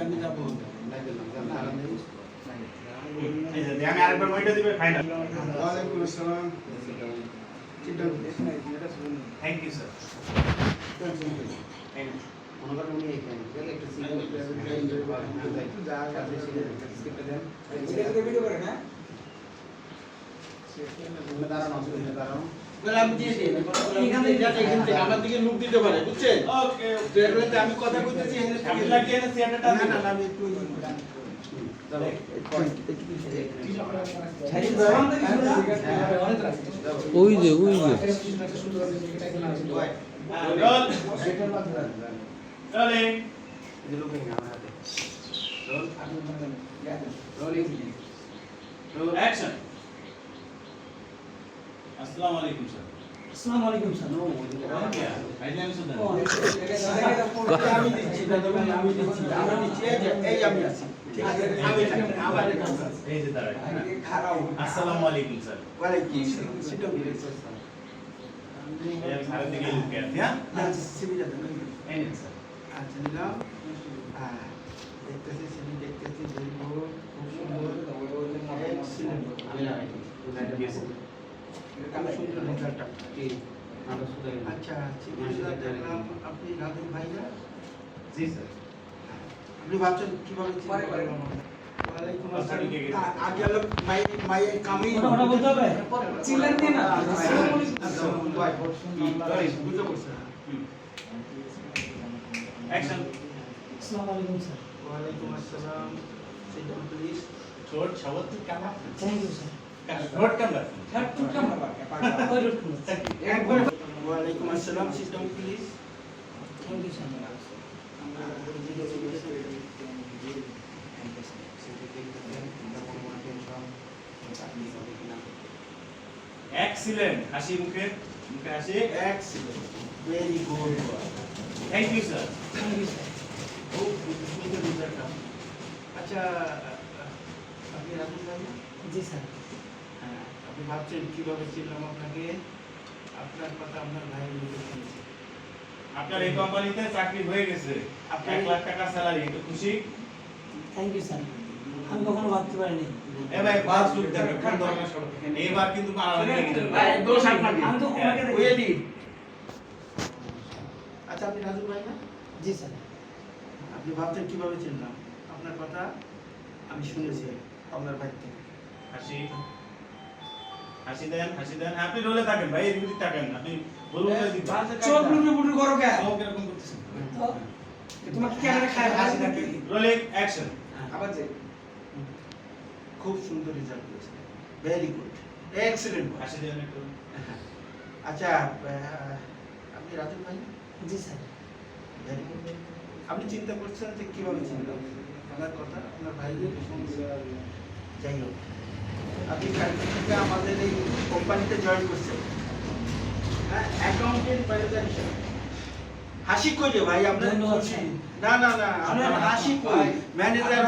আমি যাব নাই দিলাম জানা নেই এই যে আমি আরেকবার ওইটা দিবে ফাইনাল ওয়ালাইকুম আসসালাম থ্যাংক ইউ স্যার মনে করেন। উনি এখানে একটা দাঁড়ানো দাঁড়ানো। যাতে এখান থেকে আমার দিকে মুখ দিতে পারে বুঝছেন? ওকে বেরোতে আমি কথা বলতেছি এখানে আমি লাগিয়ে না না না না, আমি একটু ওই যে ওই যে রোল রোলিং অ্যাকশন আসসালামু আলাইকুম স্যার আসসালামু আলাইকুম স্যার আমি দিচ্ছি আমি দিচ্ছি আমি দিচ্ছি এই আমি আছি ঠিক আছে আমি আবার এই যে দাঁড়ায় আসসালামু আলাইকুম স্যার ওয়ালাইকুম আসসালাম সেটা বলে এই আমি সারের দিকে লুকে আছি হ্যাঁ সিবিটা দেন এই নিন স্যার আচ্ছা নিলাম হ্যাঁ দেখতেছি দেখব। খুব সুন্দর। দিয়েছি খুব সুন্দর রেজাল্টটা আচ্ছা আপনি রাধুর ভাই না জি স্যার। আপনি ভাবছেন কীভাবে? ওয়ালাইকুম আসসালাম। আগে মাই মাই কামি। ওটা ওটা বলতে হবে? চিল্লান দিয়ে না? বুঝতে পারছি, হ্যাঁ। অ্যাকশন আসসালামু আলাইকুম স্যার ওয়ালাইকুম আসসালাম Sit down, please. ছোট সবত কামা থ্যাংক ইউ স্যার রোড কামলা হ্যাঁ টুক কাম একবার ওয়ালাইকুম আসসালাম. থ্যাংক ইউ স্যার এক্সিলেন্ট হাসি মুখে মুখে হাসি। Excellent. Very good. Thank you sir thank you sir খুব সুন্দর। আচ্ছা আপনি রাজুন ভাই? না? জি স্যার। হ্যাঁ, আপনি ভাবছেন কীভাবে চিনলাম আপনাকে? আপনার কথা আপনার ভাই শুনেছি। আপনার এই কোম্পানিতে চাকরি হয়ে গেছে। আপনার- এক লাখ টাকা স্যালারি একটু খুশি? থ্যাংক ইউ স্যার আমি কখনো ভাবতে পারিনি। এ ভাই লুক কিন্তু ভাই, দোষ। আমি তো ওনাকে দেখি। আচ্ছা আপনি রাজু ভাই না? জি স্যার। আপনি ভাবছেন কীভাবে চিনলাম? আপনার কথা আমি শুনেছি আপনার ভাই থেকে। হাসি। হাসি দেন হাসি দেন। হ্যাঁ, আপনি রোলে থাকেন ভাই এদিকে থাকেন আপনি বলুন চোখ লুটু পুটু করো কে? সব এরকম করতেছেন। তোমাকে ক্যামেরা খায়? হাসি থাকে রোলিং অ্যাকশন আবার খুব সুন্দর রেজাল্ট করেছে। ভেরি গুড এক্সিলেন্ট আচ্ছা আপনি রাজু ভাই? জি স্যার। Very good. আপনি চিন্তা করছেন যে কীভাবে চিনলাম আপনার কথা আপনার ভাই যাই হোক। আপনি কালকে থেকে আমাদের এই কোম্পানিতে জয়েন করছেন। হ্যাঁ অ্যাকাউন্টেন্ট ম্যানেজার হিসেবে হাসি কই রে ভাই? আপনার? না না না আপনার হাসি কই? ম্যানেজার